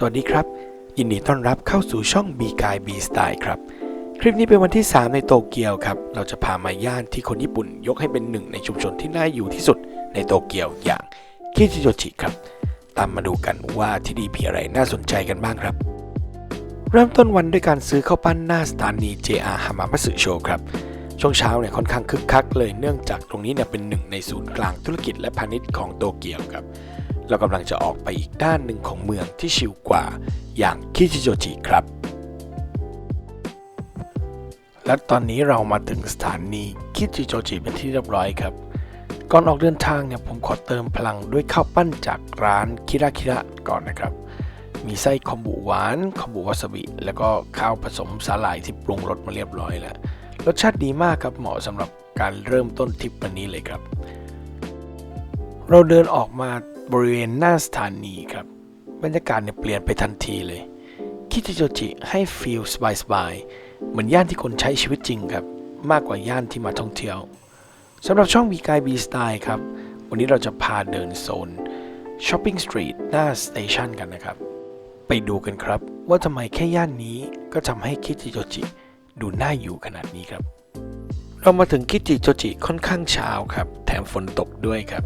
สวัสดีครับ ยินดีต้อนรับเข้าสู่ช่อง B กาย B Style ครับ คลิปนี้เป็นวันที่ 3 ในโตเกียวครับ เราจะพามาย่านที่คนญี่ปุ่นยกให้เป็นหนึ่งในชุมชนที่น่าอยู่ที่สุดในโตเกียวอย่างคิจิโจจิครับ ตามมาดูกันว่าที่นี่มีอะไรน่าสนใจกันบ้างครับ เริ่มต้นวันด้วยการซื้อข้าวปั้นหน้าสถานี JR ฮามามัสึโชครับช่วงเช้าเนี่ยค่อนข้างคึกคักเลยเนื่องจากตรงนี้เนี่ยเป็นหนึ่งในศูนย์กลางธุรกิจและพาณิชย์ของโตเกียวครับ เรากำลังจะออกไปอีกด้านหนึ่งของเมืองที่ชิลกว่า อย่างคิจิโจจิครับ และตอนนี้เรามาถึงสถานีคิจิโจจิเป็นที่เรียบร้อยครับ ก่อนออกเดินทางเนี่ยผมขอเติมพลังด้วยข้าวปั้นจากร้านคิระคิระก่อนนะครับ มีไส้คอมบุหวานคอมบุวาซาบิ แล้วก็ข้าวผสมสาหร่ายที่ปรุงรสมาเรียบร้อยแล้ว รสชาติดีมากครับเหมาะสำหรับการเริ่มต้นทริปวันนี้เลยครับ เราเดินออกมา บริเวณหน้าสถานีครับ บรรยากาศเนี่ยเปลี่ยนไปทันทีเลย คิจิโจจิให้ฟีลสบายๆ เหมือนย่านที่คนใช้ชีวิตจริงครับ มากกว่าย่านที่มาท่องเที่ยวสำหรับช่องบีกายบีสไตล์ครับ วันนี้เราจะพาเดินโซนช้อปปิ้งสตรีทหน้าสเตชันกันนะครับ ไปดูกันครับว่าทำไมแค่ย่านนี้ก็ทำให้คิจิโจจิดูน่าอยู่ขนาดนี้ครับ เรามาถึงคิจิโจจิค่อนข้างเช้าครับ แถมฝนตกด้วยครับ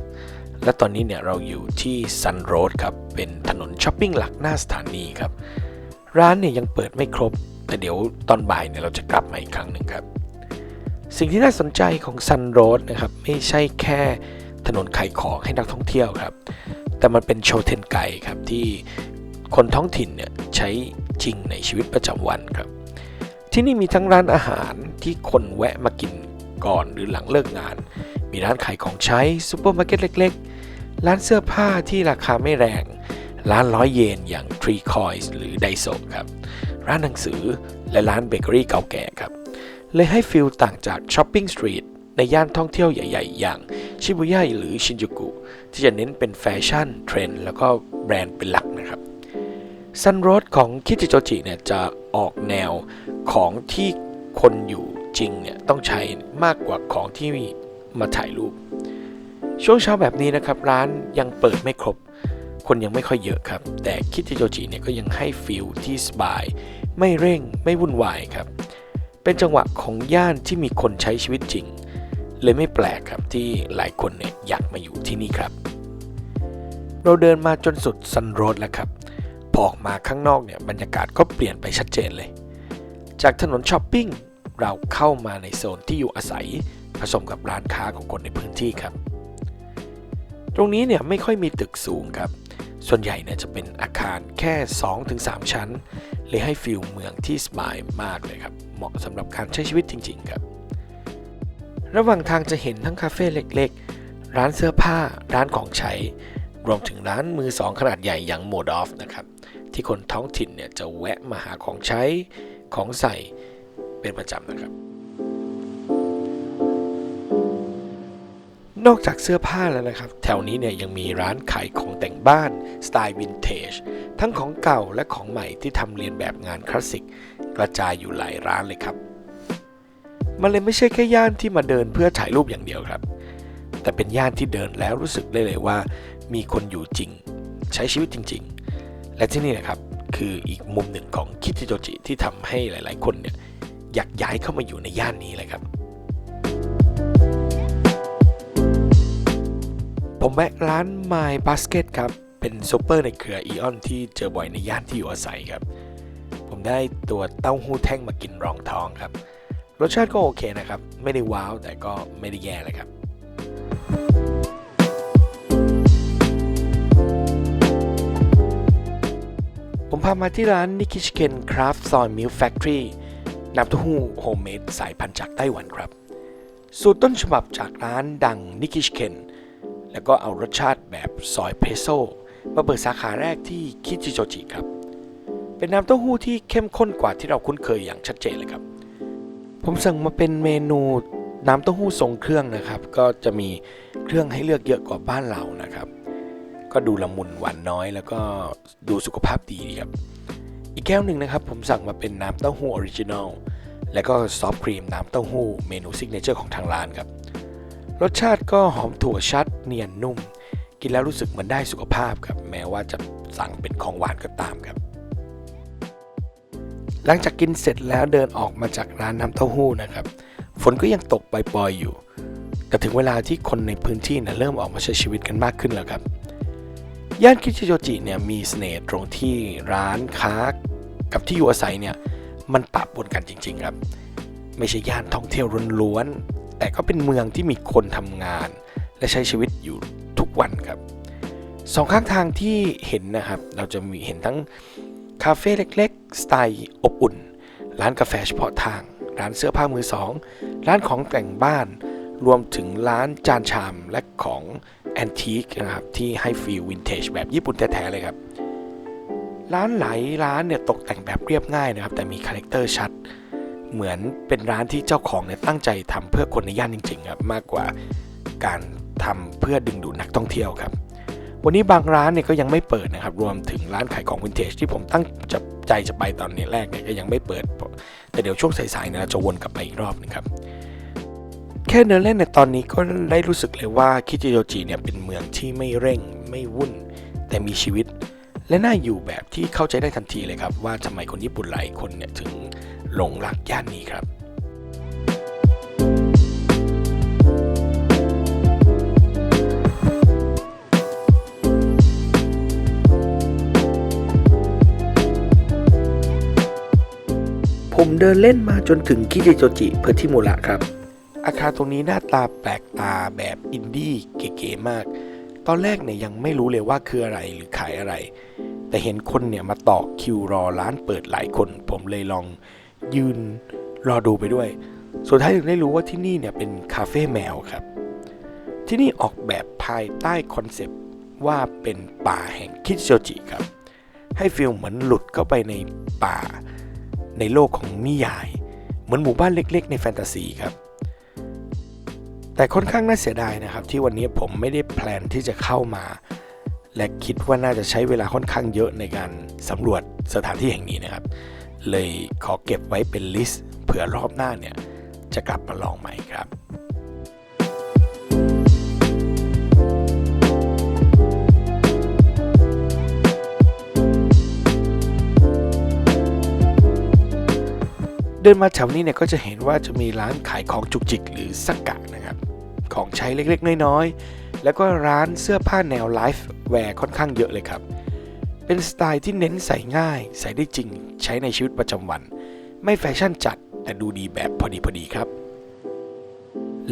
และตอนนี้เนี่ยเราอยู่ที่ซันโรดครับ เป็นถนนช้อปปิ้งหลักหน้าสถานีครับ ร้านเนี่ยยังเปิดไม่ครบ แต่เดี๋ยวตอนบ่ายเนี่ยเราจะกลับมาอีกครั้งหนึ่งครับ สิ่งที่น่าสนใจของซันโรดนะครับ ไม่ใช่แค่ถนนขายของให้นักท่องเที่ยวครับ แต่มันเป็นโชเทนไกครับที่คนท้องถิ่นเนี่ยใช้จริงในชีวิตประจำวันครับ ที่นี่มีทั้งร้านอาหารที่คนแวะมากินก่อนหรือหลังเลิกงาน มีร้านขายของใช้ซูเปอร์มาร์เก็ตเล็ก ๆ ร้านเสื้อผ้าที่ราคาไม่แรง ร้านร้อยเยนอย่าง Tree Coins หรือ Daiso ครับ ร้านหนังสือและร้านเบเกอรี่เก่าแก่ครับ เลยให้ฟิลต่างจากช้อปปิ้งสตรีทในย่านท่องเที่ยวใหญ่ ๆ อย่างชิบุย่าหรือชินจูกุ ที่จะเน้นเป็นแฟชั่นเทรนด์แล้วก็แบรนด์เป็นหลักนะครับซันโรดของคิจิโจจิเนี่ยจะออกแนวของที่คนอยู่จริงเนี่ยต้องใช้มากกว่าของที่ มาถ่ายรูป ช่วงเช้าแบบนี้นะครับ ร้านยังเปิดไม่ครบ คนยังไม่ค่อยเยอะครับ แต่คิจิโจจิเนี่ยก็ยังให้ฟิลที่สบาย ไม่เร่งไม่วุ่นวายครับ เป็นจังหวะของย่านที่มีคนใช้ชีวิตจริง เลยไม่แปลกครับที่หลายคนเนี่ยอยากมาอยู่ที่นี่ครับ เราเดินมาจนสุดซันโรดแล้วครับพอออกมาข้างนอกเนี่ยบรรยากาศก็เปลี่ยนไปชัดเจนเลย จากถนนช้อปปิ้งเราเข้ามาในโซนที่อยู่อาศัย ผสมกับร้านค้าของคนในพื้นที่ครับ ตรงนี้เนี่ยไม่ค่อยมีตึกสูงครับ ส่วนใหญ่เนี่ยจะเป็นอาคารแค่ 2-3 ชั้น เลยให้ฟิลเมืองที่สบายมากเลยครับ เหมาะสำหรับการใช้ชีวิตจริง ๆ ครับ ระหว่างทางจะเห็นทั้งคาเฟ่เล็กๆ ร้านเสื้อผ้า ร้านของใช้ รวมถึงร้านมือสองขนาดใหญ่อย่างโมดอฟนะครับ ที่คนท้องถิ่นเนี่ยจะแวะมาหาของใช้ของใส่เป็นประจำนะครับ นอกจากเสื้อผ้าแล้วนะครับ แถวนี้เนี่ยยังมีร้านขายของแต่งบ้านสไตล์วินเทจ ทั้งของเก่าและของใหม่ที่ทำเรียนแบบงานคลาสสิก กระจายอยู่หลายร้านเลยครับ มันเลยไม่ใช่แค่ย่านที่มาเดินเพื่อถ่ายรูปอย่างเดียวครับ แต่เป็นย่านที่เดินแล้วรู้สึกได้เลยว่า มีคนอยู่จริง ใช้ชีวิตจริง ๆ และที่นี่นะครับคืออีกมุมหนึ่งของคิจิโจจิที่ทำให้หลาย ๆ คนเนี่ยอยากย้ายเข้ามาอยู่ในย่านนี้เลยครับ ผมแวะร้าน My Basket ครับ เป็นซูเปอร์ในเครืออีออนที่เจอบ่อยในย่านที่อยู่อาศัยครับ ผมได้ตัวเต้าหู้แท่งมากินรองท้องครับ รสชาติก็โอเคนะครับ ไม่ได้ว้าวแต่ก็ไม่ได้แย่เลยครับผมพามาที่ร้านนิคิชเคนคราฟต์ซอยมิลแฟคทรีน้ำเต้าหู้โฮมเมดสายพันธุ์จากไต้หวันครับ สูตรต้นฉบับจากร้านดังนิคิชเคน แล้วก็เอารสชาติแบบซอยเพโซมาเปิดสาขาแรกที่คิจิโจจิครับ เป็นน้ำเต้าหู้ที่เข้มข้นกว่าที่เราคุ้นเคยอย่างชัดเจนเลยครับ ผมสั่งมาเป็นเมนูน้ำเต้าหู้ทรงเครื่องนะครับ ก็จะมีเครื่องให้เลือกเยอะกว่าบ้านเรานะครับ ก็ดูละมุนหวานน้อยแล้วก็ดูสุขภาพดีดีครับ อีกแก้วหนึ่งนะครับ ผมสั่งมาเป็นน้ำเต้าหู้ออริจินอลและก็ซอฟต์ครีมน้ำเต้าหู้เมนูซิกเนเจอร์ของทางร้านครับ รสชาติก็หอมถั่วชัดเนียนนุ่ม กินแล้วรู้สึกเหมือนได้สุขภาพครับแม้ว่าจะสั่งเป็นของหวานก็ตามครับ หลังจากกินเสร็จแล้วเดินออกมาจากร้านน้ำเต้าหู้นะครับ ฝนก็ยังตกปล่อยๆอยู่ แต่ถึงเวลาที่คนในพื้นที่เนี่ยเริ่มออกมาใช้ชีวิตกันมากขึ้นแล้วครับย่านคิชิโจจิเนี่ยมีเสน่ห์ตรงที่ร้านค้ากับที่อยู่อาศัยเนี่ยมันปะปนกันจริง ๆ ครับ ไม่ใช่ย่านท่องเที่ยวล้วน แต่ก็เป็นเมืองที่มีคนทำงาน และใช้ชีวิตอยู่ทุกวันครับสองข้างทางที่เห็นนะครับ เราจะมีเห็นทั้งคาเฟ่เล็กๆ สไตล์อบอุ่น ร้านกาแฟเฉพาะทาง ร้านเสื้อผ้ามือสอง ร้านของแต่งบ้าน รวมถึงร้านจานชามและของแอนทีคนะครับ ที่ให้ฟีลวินเทจแบบญี่ปุ่นแท้ๆเลยครับ ร้านหลายร้านเนี่ยตกแต่งแบบเรียบง่ายนะครับ แต่มีคาแรคเตอร์ชัด เหมือนเป็นร้านที่เจ้าของเนี่ยตั้งใจทำเพื่อคนในย่านจริงๆครับมากกว่าการทำเพื่อดึงดูดนักท่องเที่ยวครับ วันนี้บางร้านเนี่ยก็ยังไม่เปิดนะครับ รวมถึงร้านขายของวินเทจที่ผมตั้งจะใจจะไปตอนนี้แรกเนี่ยก็ยังไม่เปิด แต่เดี๋ยวช่วงสายๆเนี่ยเราจะวนกลับไปอีกรอบนึงครับแค่เดินเล่นในตอนนี้ก็ได้รู้สึกเลยว่าคิจิโยจิเนี่ยเป็นเมืองที่ไม่เร่ง ไม่วุ่น แต่มีชีวิต และน่าอยู่แบบที่เข้าใจได้ทันทีเลยครับ ว่าทำไมคนญี่ปุ่นหลายคนเนี่ยถึง หลงรักย่านนี้ครับผมเดินเล่นมาจนถึงคิจิโจจิเพื่อที่มูระครับ อาคารตรงนี้หน้าตาแปลกตาแบบอินดี้เก๋ๆมาก ตอนแรกเนี่ยยังไม่รู้เลยว่าคืออะไรหรือขายอะไร แต่เห็นคนเนี่ยมาต่อคิวรอร้านเปิดหลายคน ผมเลยลอง ยืนรอดูไปด้วย สุดท้ายถึงได้รู้ว่าที่นี่เนี่ยเป็นคาเฟ่แมวครับ ที่นี่ออกแบบภายใต้คอนเซปต์ว่าเป็นป่าแห่งคิจิโจจิครับ ให้ฟีลเหมือนหลุดเข้าไปในป่า ในโลกของนิยาย เหมือนหมู่บ้านเล็ก ๆ ในแฟนตาซีครับแต่ค่อนข้างน่าเสียดายนะครับ ที่วันนี้ผมไม่ได้แพลนที่จะเข้ามา และคิดว่าน่าจะใช้เวลาค่อนข้างเยอะในการสำรวจสถานที่แห่งนี้นะครับ เลยขอเก็บไว้เป็นลิสต์เผื่อรอบหน้าเนี่ยจะกลับมาลองใหม่ครับเดินมาแถวนี้เนี่ยก็จะเห็นว่าจะมีร้านขายของจุกจิกหรือสักกะนะครับ ของใช้เล็กๆ น้อยๆ แล้วก็ร้านเสื้อผ้าแนวไลฟ์แวร์ค่อนข้างเยอะเลยครับ เป็นสไตล์ที่เน้นใส่ง่าย ใส่ได้จริง ใช้ในชีวิตประจำวัน ไม่แฟชั่นจัดแต่ดูดีแบบพอดีพอดีครับ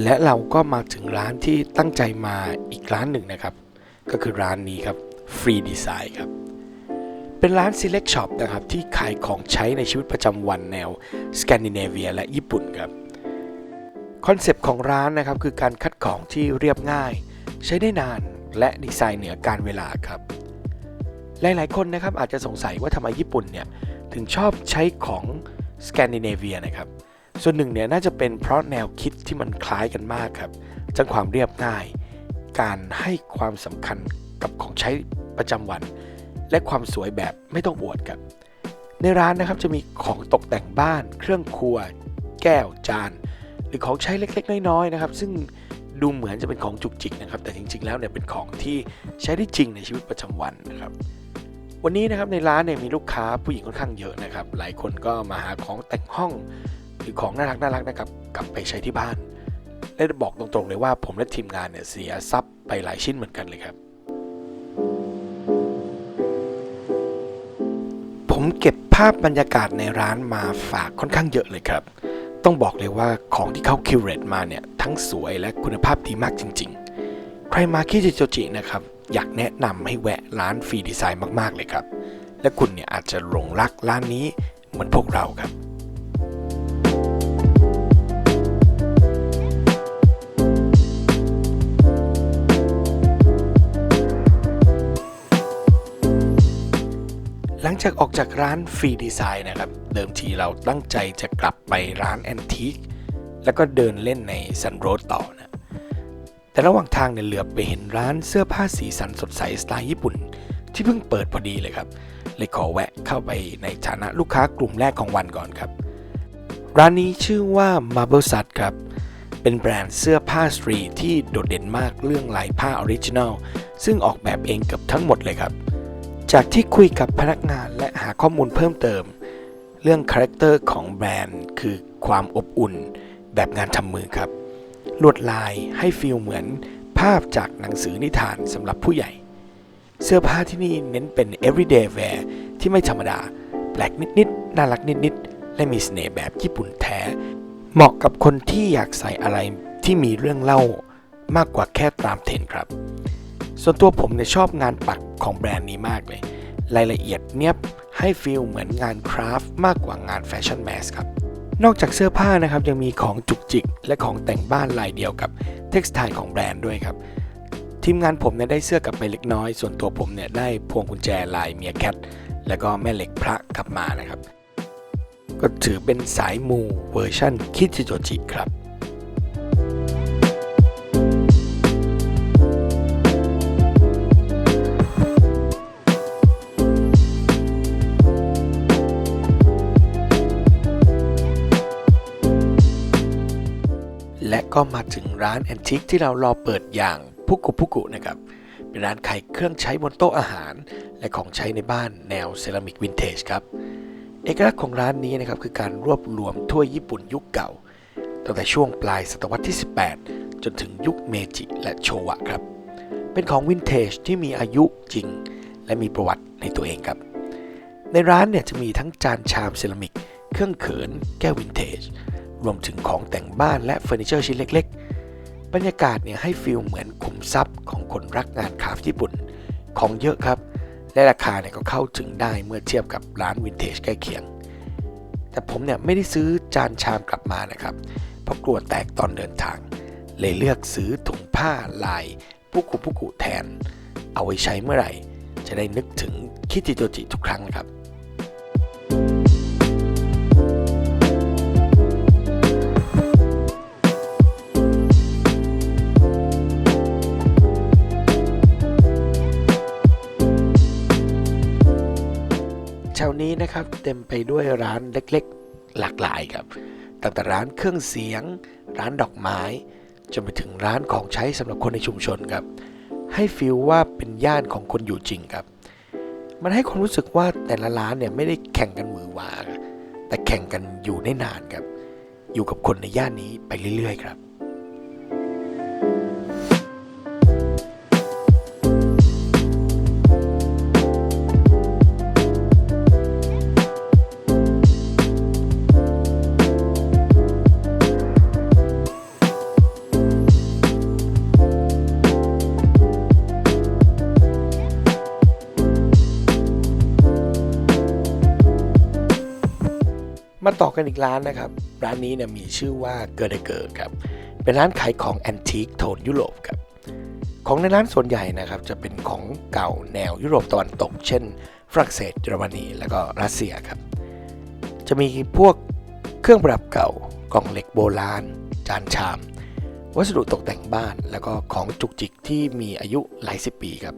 และเราก็มาถึงร้านที่ตั้งใจมาอีกร้านหนึ่งนะครับ ก็คือร้านนี้ครับ Free Design ครับ เป็นร้าน Select Shop นะครับ ที่ขายของใช้ในชีวิตประจำวันแนวสแกนดิเนเวียและญี่ปุ่นครับคอนเซปต์ของร้านนะครับคือการคัดของที่เรียบง่าย ใช้ได้นานและดีไซน์เหนือการเวลาครับ หลายๆ คนนะครับอาจจะสงสัยว่าทำไมญี่ปุ่นเนี่ยถึงชอบใช้ของสแกนดิเนเวียนะครับ ส่วนหนึ่งเนี่ยน่าจะเป็นเพราะแนวคิดที่มันคล้ายกันมากครับจังความเรียบง่าย การให้ความสำคัญกับของใช้ประจำวัน และความสวยแบบไม่ต้องอวดครับ ในร้านนะครับจะมีของตกแต่งบ้าน เครื่องครัว แก้วจาน หรือของใช้เล็กๆ น้อยๆนะครับ ซึ่งดูเหมือนจะเป็นของจุกจิกนะครับ แต่จริงๆ แล้วเนี่ยเป็นของที่ใช้ได้จริงในชีวิตประจำวันนะครับ วันนี้นะครับในร้านเนี่ยมีลูกค้าผู้หญิงค่อนข้างเยอะนะครับ หลายคนก็มาหาของแต่งห้องหรือของน่ารักน่ารักนะครับกลับไปใช้ที่บ้านและบอกตรงๆเลยว่าผมและทีมงานเนี่ยเสียทรัพย์ไปหลายชิ้นเหมือนกันเลยครับ ผมเก็บภาพบรรยากาศในร้านมาฝากค่อนข้างเยอะเลยครับ ต้องบอกเลยว่าของที่เขาคิวเรตมาเนี่ยทั้งสวยและคุณภาพดีมากจริง ๆ ใครมาคิจิโจจินะครับ อยากแนะนำให้แวะร้านฟรีดีไซน์มาก ๆ เลยครับ และคุณเนี่ยอาจจะหลงรักร้านนี้เหมือนพวกเราครับหลังจากออกจากร้านฟรีดีไซน์นะครับ เดิมทีเราตั้งใจจะกลับไปร้านแอนทิคแล้วก็เดินเล่นในซันโรดต่อน แต่ระหว่างทางเนี่ยเหลือบไปเห็นร้านเสื้อผ้าสีสันสดใสสไตล์ญี่ปุ่น ที่เพิ่งเปิดพอดีเลยครับ เลยขอแวะเข้าไปในฐานะลูกค้ากลุ่มแรกของวันก่อนครับ ร้านนี้ชื่อว่า Marble Sut ครับ เป็นแบรนด์เสื้อผ้าสตรีทที่โดดเด่นมากเรื่องลายผ้าออริจินัลซึ่งออกแบบเองเกือบทั้งหมดเลยครับ จากที่คุยกับพนักงานและหาข้อมูลเพิ่มเติม เรื่องคาแรคเตอร์ของแบรนด์คือความอบอุ่นแบบงานทำมือครับ ลวดลายให้ฟีลเหมือนภาพจากหนังสือนิทานสำหรับผู้ใหญ่ เสื้อผ้าที่นี่เน้นเป็น everyday wear ที่ไม่ธรรมดา แปลกนิดๆ น่ารักนิดๆ และมีเสน่ห์แบบญี่ปุ่นแท้ เหมาะกับคนที่อยากใส่อะไรที่มีเรื่องเล่ามากกว่าแค่ตามเทรนครับ ส่วนตัวผมเนี่ยชอบงานปักของแบรนด์นี้มากเลย รายละเอียดเนียบให้ฟีลเหมือนงานคราฟต์มากกว่างานแฟชั่นแมสครับ นอกจากเสื้อผ้านะครับยังมีของจุกจิก และของแต่งบ้านลายเดียวกับเท็กซ์ไทของแบรนด์ด้วยครับ ทีมงานผมเนี่ยได้เสื้อกลับไปเล็กน้อย ส่วนตัวผมเนี่ยได้พวงกุญแจลายเมียแคทแล้วก็แม่เหล็กพระกลับมานะครับ ก็ถือเป็นสายมูเวอร์ชั่นคิจิโจจิครับ ก็มาถึงร้านแอนทิกที่เรารอเปิดอย่างพุกุพุกุนะครับ เป็นร้านขายเครื่องใช้บนโต๊ะอาหาร และของใช้ในบ้านแนวเซรามิกวินเทจครับ เอกลักษณ์ของร้านนี้นะครับคือการรวบรวมถ้วยญี่ปุ่นยุคเก่า ตั้งแต่ช่วงปลายศตวรรษที่ 18 จนถึงยุคเมจิและโชวะครับ เป็นของวินเทจที่มีอายุจริง และมีประวัติในตัวเองครับ ในร้านเนี่ยจะมีทั้งจานชามเซรามิก เครื่องเขิน แก้ววินเทจ รวมถึงของแต่งบ้านและเฟอร์นิเจอร์ชิ้นเล็ก ๆ บรรยากาศเนี่ยให้ฟีลเหมือนขุมทรัพย์ของคนรักงานคราฟต์ญี่ปุ่น ของเยอะครับ และราคาเนี่ยก็เข้าถึงได้เมื่อเทียบกับร้านวินเทจใกล้เคียง แต่ผมเนี่ยไม่ได้ซื้อจานชามกลับมานะครับ เพราะกลัวแตกตอนเดินทาง เลยเลือกซื้อถุงผ้าลายปุกุปุกุแทน เอาไว้ใช้เมื่อไหร่ จะได้นึกถึงคิจิโจจิทุกครั้งนะครับ นี้นะครับเต็มไปด้วยร้านเล็กๆ หลากหลายครับ ตั้งแต่ร้านเครื่องเสียง ร้านดอกไม้ จนไปถึงร้านของใช้สำหรับคนในชุมชนครับ ให้ฟีลว่าเป็นย่านของคนอยู่จริงครับ มันให้ความรู้สึกว่าแต่ละร้านเนี่ยไม่ได้แข่งกันมือวาแต่แข่งกันอยู่ได้นานครับ อยู่กับคนในย่านนี้ไปเรื่อยๆ ครับ มาต่อกันอีกร้านนะครับ ร้านนี้เนี่ยมีชื่อว่าเกอร์เดเกอร์ครับ เป็นร้านขายของแอนทิคโทนยุโรปครับ ของในร้านส่วนใหญ่นะครับจะเป็นของเก่าแนวยุโรปตะวันตก เช่น ฝรั่งเศสเยอรมนีและก็รัสเซียครับ จะมีพวกเครื่องประดับเก่ากล่องเหล็กโบราณ จานชาม วัสดุตกแต่งบ้าน แล้วก็ของจุกจิกที่มีอายุหลายสิบปีครับ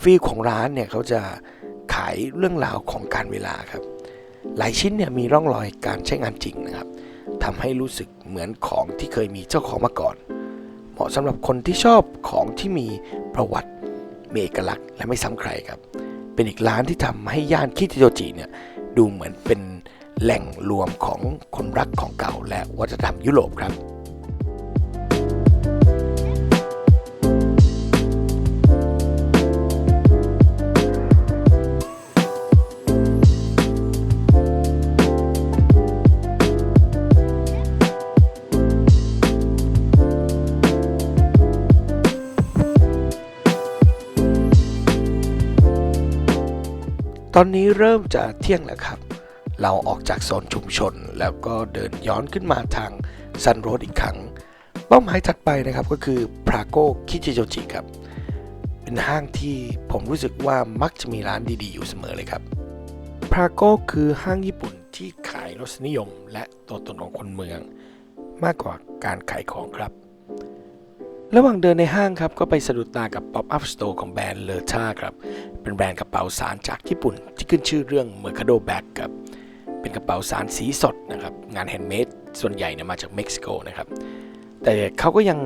ฟีลของร้านเนี่ยเขาจะขายเรื่องราวของการเวลาครับ หลายชิ้นเนี่ยมีร่องรอยการใช้งานจริงนะครับทำให้รู้สึกเหมือนของที่เคยมีเจ้าของมาก่อน เหมาะสำหรับคนที่ชอบของที่มีประวัติมีเอกลักษณ์และไม่ซ้ำใครครับ เป็นอีกร้านที่ทำให้ย่านคิจิโตจิเนี่ยดูเหมือนเป็นแหล่งรวมของคนรักของเก่าและวัฒนธรรมยุโรปครับ อนนี้เริ่มจะเที่ยงแล้วครับ เราออกจากโซนชุมชน แล้วก็เดินย้อนขึ้นมาทางซันโรดอีกครั้ง เป้าหมายถัดไปนะครับก็คือพราโกคิจิโจจิครับ เป็นห้างที่ผมรู้สึกว่ามักจะมีร้านดีๆ อยู่เสมอเลยครับพราโกคือห้างญี่ปุ่นที่ขายรสนิยมและตัวตนของคนเมือง มากกว่าการขายของครับ ระหว่างเดินในห้างครับ ก็ไปสะดุดตากับ Pop-up Store ของแบรนด์เลอท่าครับ เป็นแบรนด์กระเป๋าสารจากญี่ปุ่น ที่ขึ้นชื่อเรื่อง Mercado Bag ครับ เป็นกระเป๋าสารสีสดนะครับ งานแฮนด์เมดส่วนใหญ่เนี่ยมาจากเม็กซิโกนะครับ แต่เขาก็ยัง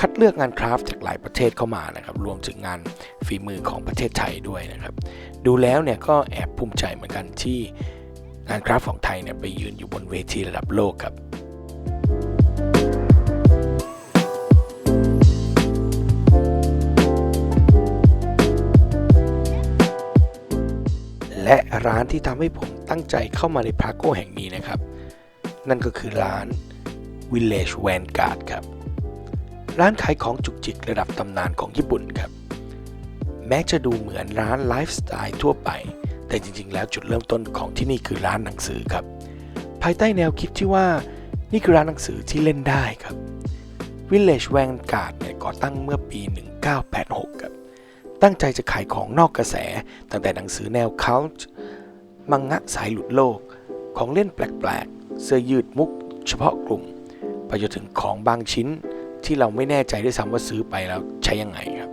คัดเลือกงานคราฟต์จากหลายประเทศเข้ามานะครับ รวมถึงงานฝีมือของประเทศไทยด้วยนะครับ ดูแล้วเนี่ยก็แอบภูมิใจเหมือนกันที่งานคราฟต์ของไทยเนี่ยไปยืนอยู่บนเวทีระดับโลกครับ และร้านที่ทำให้ผมตั้งใจเข้ามาในพาโกแห่งนี้นะครับ นั่นก็คือร้าน Village Vanguard ครับ ร้านขายของจุกจิกระดับตำนานของญี่ปุ่นครับ แม้จะดูเหมือนร้านไลฟ์สไตล์ทั่วไป แต่จริง ๆ แล้วจุดเริ่มต้นของที่นี่คือร้านหนังสือครับ ภายใต้แนวคิดที่ว่านี่คือร้านหนังสือที่เล่นได้ครับ Village Vanguard เนี่ยก่อตั้งเมื่อปี 1986 ครับ ตั้งใจจะขายของนอกกระแส ตั้งแต่หนังสือแนวเคาน์มังงะสายหลุดโลก ของเล่นแปลกๆ เสื้อยืดมุก เฉพาะกลุ่ม ไปจนถึงของบางชิ้นที่เราไม่แน่ใจด้วยซ้ำว่าซื้อไปแล้วใช้ยังไงครับ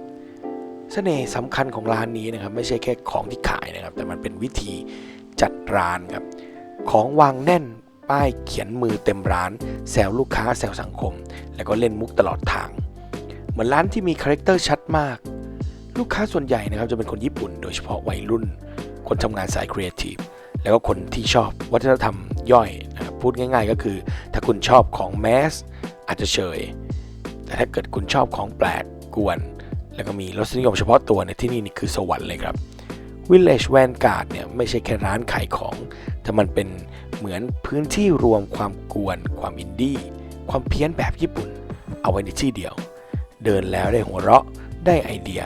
เสน่ห์สำคัญของร้านนี้นะครับไม่ใช่แค่ของที่ขายนะครับ แต่มันเป็นวิธีจัดร้านครับ ของวางแน่นป้ายเขียนมือเต็มร้าน แซวลูกค้าแซวสังคม แล้วก็เล่นมุกตลอดทาง เหมือนร้านที่มีคาแรคเตอร์ชัดมาก ลูกค้าส่วนใหญ่นะครับจะเป็นคนญี่ปุ่น โดยเฉพาะวัยรุ่น คนทำงานสายครีเอทีฟแล้วก็คนที่ชอบวัฒนธรรมย่อยนะครับพูดง่าย ๆ ก็คือ ถ้าคุณชอบของแมสอาจจะเฉย แต่ถ้าเกิดคุณชอบของแปลกกวน แล้วก็มีรสนิยมเฉพาะตัวในที่นี่นี่คือสวรรค์เลยครับ Village Vanguard เนี่ยไม่ใช่แค่ร้านขายของ แต่มันเป็นเหมือนพื้นที่รวมความกวน ความอินดี้ความเพี้ยนแบบญี่ปุ่น เอาไว้ในที่เดียว เดินแล้วได้หัวเราะได้ไอเดีย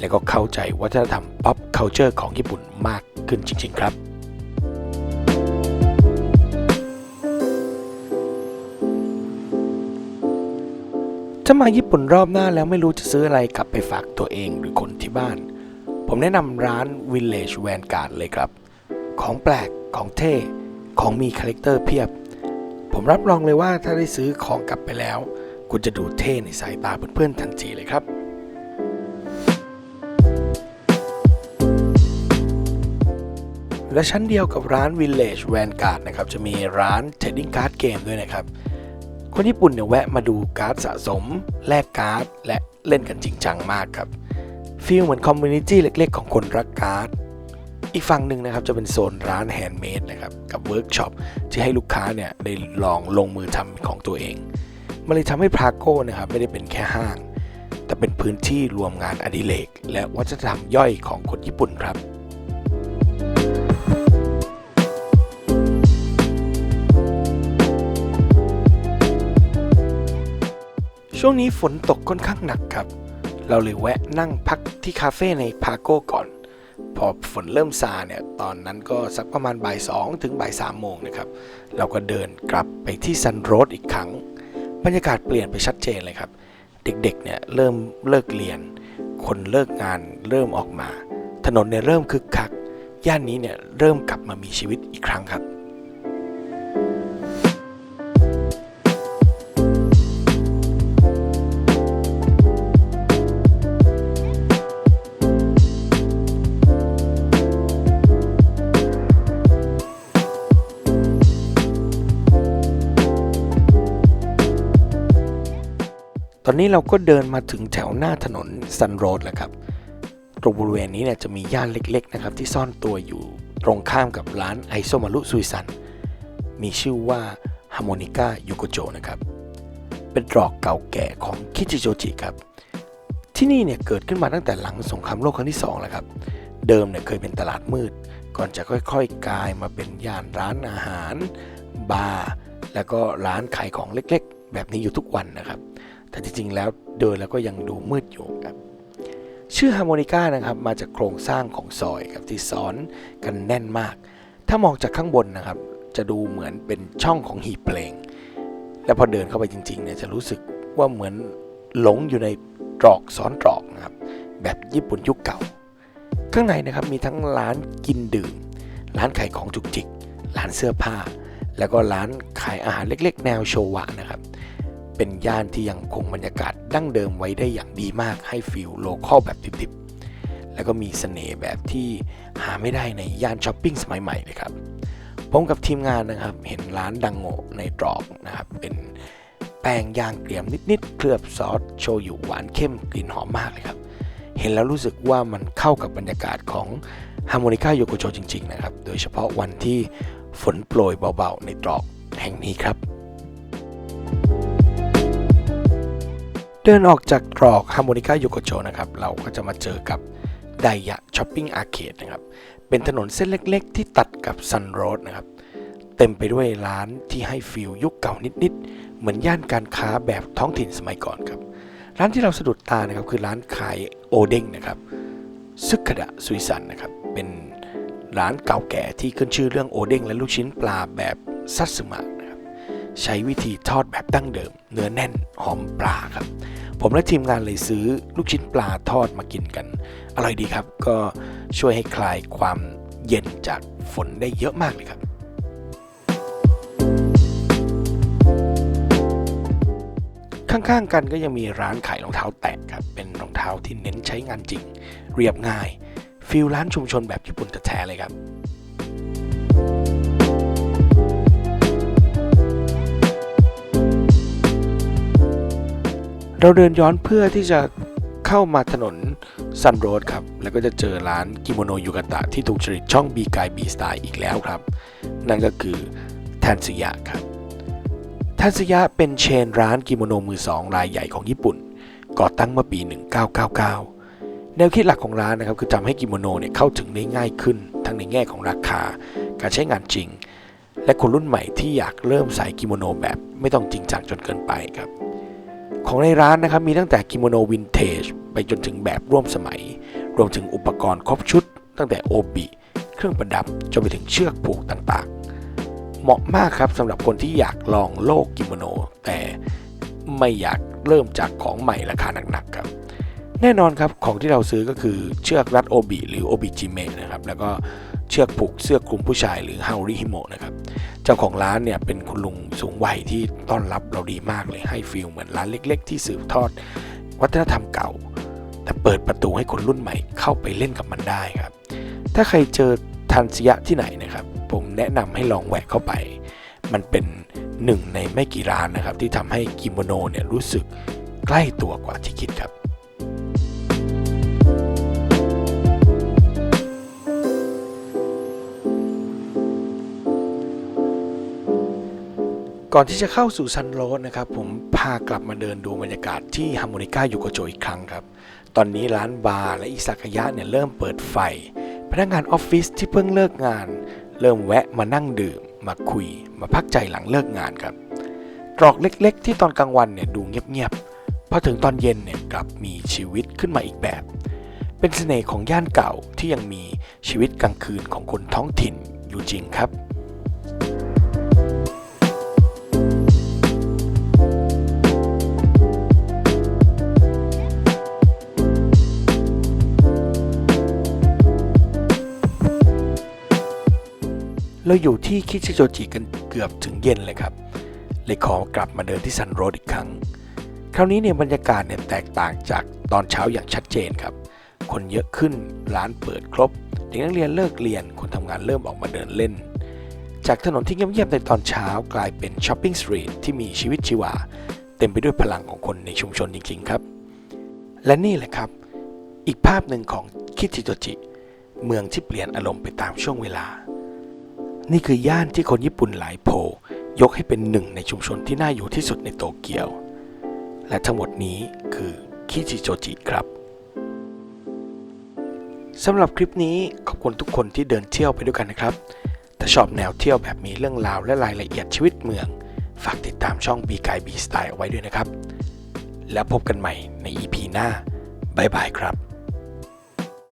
แล้วก็เข้าใจวัฒนธรรม pop culture ของญี่ปุ่นมากขึ้นจริง ๆ ครับถ้ามาญี่ปุ่นรอบหน้าแล้วไม่รู้จะซื้ออะไรกลับไปฝากตัวเองหรือคนที่บ้าน ผมแนะนำร้าน Village Vanguard เลยครับ ของแปลกของเท่ ของมีคาแรคเตอร์เพียบ ผมรับรองเลยว่าถ้าได้ซื้อของกลับไปแล้ว คุณจะดูเท่ในสายตาเพื่อนๆทันทีเลยครับ และชั้นเดียวกับร้าน Village Vanguard นะครับจะมีร้าน Trading Card Game ด้วยนะครับ คนญี่ปุ่นเนี่ยแวะมาดูการ์ดสะสม แลกการ์ด และเล่นกันจริงจังมากครับฟีลเหมือนคอมมูนิตี้เล็กๆ ของคนรักการ์ด อีกฝั่งหนึ่งนะครับจะเป็นโซนร้านแฮนด์เมดนะครับกับเวิร์กช็อปที่ให้ลูกค้าเนี่ยได้ลองลงมือทำของตัวเอง มันเลยทำให้พราโก้นะครับไม่ได้เป็นแค่ห้าง แต่เป็นพื้นที่รวมงานอดิเรกและวัฒนธรรมย่อยของคนญี่ปุ่นครับ ช่วงนี้ฝนตกค่อนข้างหนักครับ เราเลยแวะนั่งพักที่คาเฟ่ในพาโก้ก่อน พอฝนเริ่มซาเนี่ย ตอนนั้นก็สักประมาณบ่ายสองถึงบ่ายสามโมงนะครับ เราก็เดินกลับไปที่ซันโรสอีกครั้ง บรรยากาศเปลี่ยนไปชัดเจนเลยครับ เด็กๆเนี่ยเริ่มเลิกเรียน คนเลิกงานเริ่มออกมา ถนนเนี่ยเริ่มคึกคัก ย่านนี้เนี่ยเริ่มกลับมามีชีวิตอีกครั้งครับ นี้เราก็เดินมาถึงแถวหน้าถนนซันโรดแล้วครับตรงบริเวณนี้เนี่ยจะมีย่านเล็กๆนะครับที่ซ่อนตัวอยู่ตรงข้ามกับร้านไอโซมารุซุยซัน มีชื่อว่าฮาร์โมนิก้ายูโกโจนะครับ เป็นตรอกเก่าแก่ของคิจิโจจิครับ ที่นี่เนี่ยเกิดขึ้นมาตั้งแต่หลังสงครามโลกครั้งที่2แล้วครับ เดิมเนี่ยเคยเป็นตลาดมืด ก่อนจะค่อยๆ กลายมาเป็นย่านร้านอาหาร บาร์ แล้วก็ร้านขายของเล็กๆ แบบนี้อยู่ทุกวันนะครับ แต่จริงๆแล้วเดินแล้วก็ยังดูมืดอยู่ครับชื่อฮาร์โมนิก้านะครับมาจากโครงสร้างของซอยครับที่ซ้อนกันแน่นมาก ถ้ามองจากข้างบนนะครับ จะดูเหมือนเป็นช่องของหีบเพลง และพอเดินเข้าไปจริงๆเนี่ยจะรู้สึกว่าเหมือนหลงอยู่ในตรอกซ้อนตรอกนะครับแบบญี่ปุ่นยุคเก่า ข้างในนะครับมีทั้งร้านกินดื่ม ร้านขายของจุกจิก ร้านเสื้อผ้า แล้วก็ร้านขายอาหารเล็ก ๆ แนวโชวะนะครับ เป็นย่านที่ยังคงบรรยากาศดั้งเดิมไว้ได้อย่างดีมากให้ฟิลโลคอลแบบดิบๆ แล้วก็มีเสน่ห์แบบที่หาไม่ได้ในย่านช้อปปิ้งสมัยใหม่เลยครับผมกับทีมงานนะครับเห็นร้านดังโงในตรอกนะครับเป็นแป้งย่างเกรียมนิดๆ เคลือบซอสโชยุหวานเข้มกลิ่นหอมมากเลยครับ เห็นแล้วรู้สึกว่ามันเข้ากับบรรยากาศของฮาร์โมนิก้าโยโกโชจริง ๆ นะครับ โดยเฉพาะวันที่ฝนโปรยเบาๆ ในตรอกแห่งนี้ครับ ดินออกจากตรอกฮาร์โมนิก้าโยโกโชนะครับ เราก็จะมาเจอกับไดยะช้อปปิ้งอาร์เคดนะครับ เป็นถนนเส้นเล็กๆ ที่ตัดกับซันโรดนะครับ เต็มไปด้วยร้านที่ให้ฟิลยุคเก่านิดๆ เหมือนย่านการค้าแบบท้องถิ่นสมัยก่อนครับ ร้านที่เราสะดุดตานะครับคือร้านขายโอเด้งนะครับซึกขดะสุยสันนะครับ เป็นร้านเก่าแก่ที่ขึ้นชื่อเรื่องโอเด้งและลูกชิ้นปลาแบบซัตสึมะนะครับใช้วิธีทอดแบบดั้งเดิม เนื้อแน่นหอมปลาครับ ผมและทีมงานเลยซื้อลูกชิ้นปลาทอดมากินกัน อร่อยดีครับ ก็ช่วยให้คลายความเย็นจากฝนได้เยอะมากเลยครับข้างๆกันก็ยังมีร้านขายรองเท้าแตะครับ เป็นรองเท้าที่เน้นใช้งานจริง เรียบง่าย ฟิลร้านชุมชนแบบญี่ปุ่นแท้ๆเลยครับ เราเดินย้อนเพื่อที่จะเข้ามาถนนซันโรดครับ แล้วก็จะเจอร้านกิโมโนยูกาตะที่ถูกจริตช่องบีกายบีสไตล์อีกแล้วครับ นั่นก็คือแทนซึยะครับทันสยะเป็นเชนร้านกิโมโนมือสองรายใหญ่ของญี่ปุ่น ก่อตั้งเมื่อปี 1999 แนวคิดหลักของร้านนะครับคือทำให้กิโมโนเนี่ยเข้าถึงได้ง่ายขึ้น ทั้งในแง่ของราคา การใช้งานจริง และคนรุ่นใหม่ที่อยากเริ่มใส่กิโมโนแบบไม่ต้องจริงจังจนเกินไปครับ ของในร้านนะครับมีตั้งแต่กิโมโนวินเทจไปจนถึงแบบร่วมสมัย รวมถึงอุปกรณ์ครบชุด ตั้งแต่โอบิเครื่องประดับจนไปถึงเชือกผูกต่างๆ เหมาะมากครับสำหรับคนที่อยากลองโลกกิโมโน แต่ไม่อยากเริ่มจากของใหม่ราคาหนักๆครับแน่นอนครับของที่เราซื้อก็คือเชือกรัดโอบิหรือโอบิจิเมะนะครับแล้วก็ เชือกผูกเสื้อคลุมผู้ชายหรือฮาริฮิโมะนะครับ เจ้าของร้านเนี่ยเป็นคุณลุงสูงวัยที่ต้อนรับเราดีมากเลยให้ฟีลเหมือนร้านเล็ก ๆ ที่สืบทอด วัฒนธรรมเก่า แต่เปิดประตูให้คนรุ่นใหม่เข้าไปเล่นกับมันได้ครับ ถ้าใครเจอทันสยะที่ไหนนะครับ ผมแนะนำให้ลองแหวกเข้าไป มันเป็นหนึ่งในไม่กี่ร้านนะครับที่ทำให้กิโมโนเนี่ยรู้สึกใกล้ตัวกว่าที่คิดครับ ก่อนที่จะเข้าสู่ซันโรสนะครับผมพากลับมาเดินดูบรรยากาศที่ฮาร์โมนิก้ายูโกโจอีกครั้งครับ ตอนนี้ร้านบาร์และอิซากายะเนี่ยเริ่มเปิดไฟ พนักงานออฟฟิศที่เพิ่งเลิกงาน เริ่มแวะมานั่งดื่ม มาคุย มาพักใจหลังเลิกงานครับ ตรอกเล็กๆ ที่ตอนกลางวันเนี่ยดูเงียบๆพอถึงตอนเย็นเนี่ยกลับมีชีวิตขึ้นมาอีกแบบ เป็นเสน่ห์ของย่านเก่าที่ยังมีชีวิตกลางคืนของคนท้องถิ่นอยู่จริงครับ เราอยู่ที่คิชิโจจิกันเกือบถึงเย็นเลยครับ เลยขอกลับมาเดินที่ซันโรดอีกครั้ง คราวนี้เนี่ยบรรยากาศเนี่ยแตกต่างจากตอนเช้าอย่างชัดเจนครับ คนเยอะขึ้น ร้านเปิดครบ เด็กนักเรียนเลิกเรียน คนทำงานเริ่มออกมาเดินเล่น จากถนนที่เงียบๆในตอนเช้ากลายเป็นช้อปปิ้งสตรีทที่มีชีวิตชีวา เต็มไปด้วยพลังของคนในชุมชนจริง ๆ ครับ และนี่แหละครับ อีกภาพหนึ่งของคิชิโจจิ เมืองที่เปลี่ยนอารมณ์ไปตามช่วงเวลา นี่คือย่านที่คนญี่ปุ่นหลายโพยกให้เป็นหนึ่งในชุมชนที่น่าอยู่ที่สุดในโตเกียว และทั้งหมดนี้คือคิจิโจจิครับสำหรับคลิปนี้ขอบคุณทุกคนที่เดินเที่ยวไปด้วยกันนะครับ ถ้าชอบแนวเที่ยวแบบมีเรื่องราวและรายละเอียดชีวิตเมือง ฝากติดตามช่อง b ีกายบีสไตล์เอาไว้ด้วยนะครับ แล้วพบกันใหม่ใน EP หน้า บ๊ายบายครับ